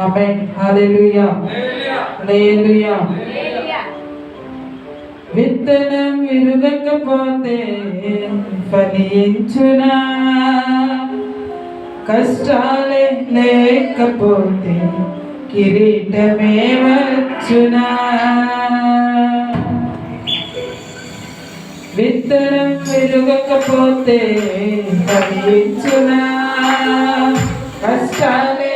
Amen. హల్లెలూయా. హల్లెలూయా. విత్తనం విరుగకపోతే ఫలించునా? కష్టాలే లేకపోతే కిరీటమే వచ్చునా? విత్తనం విరుగకపోతే ఫలించునా? కష్టాలే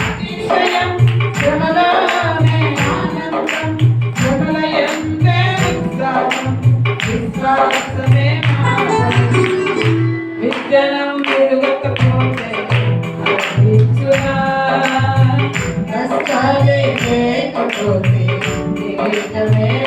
Thank you.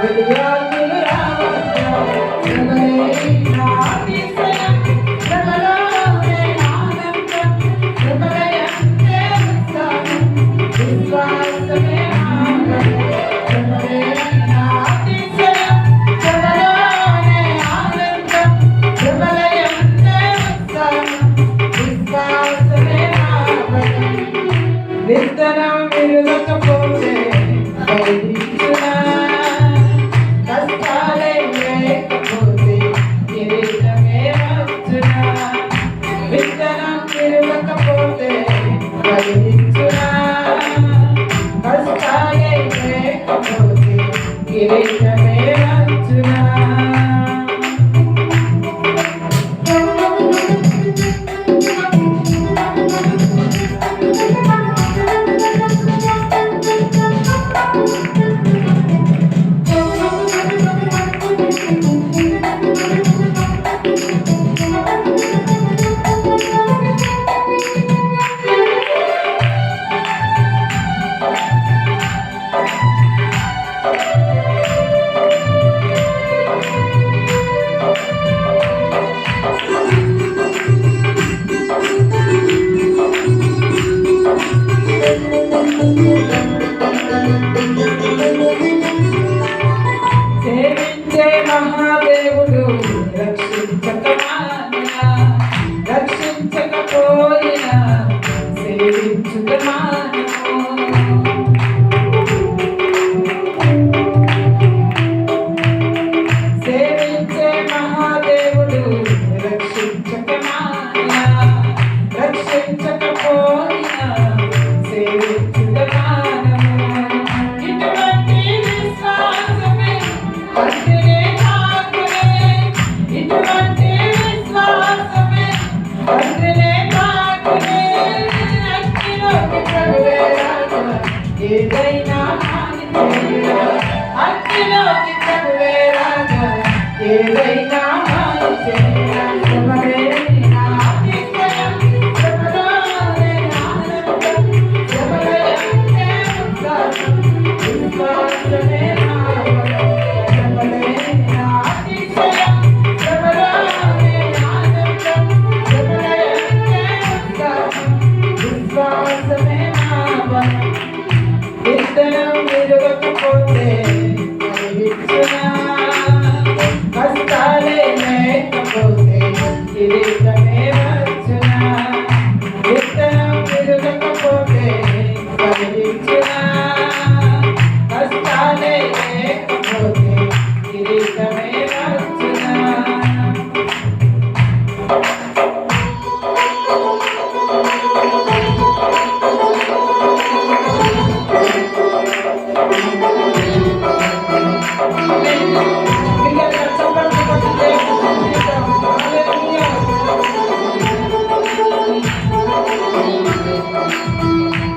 When the young 干嘛？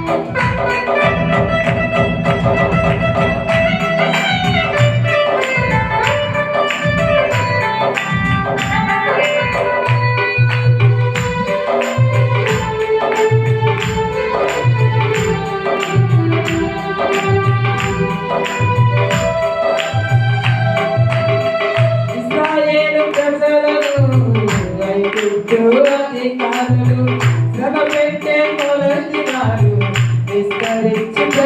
Oh,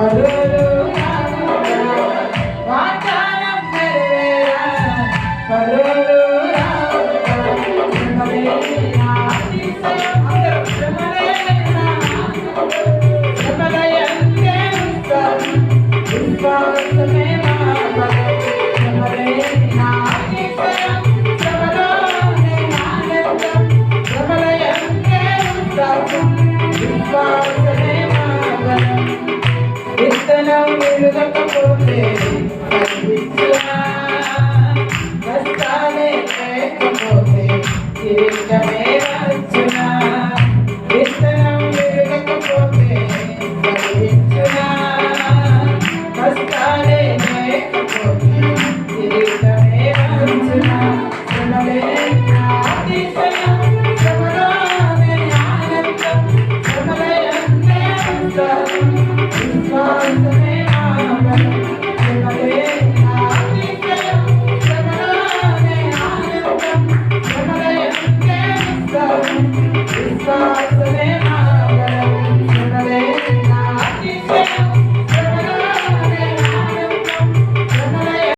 ఫరోను రానుగా వాగ్దానం విరుగకపోతే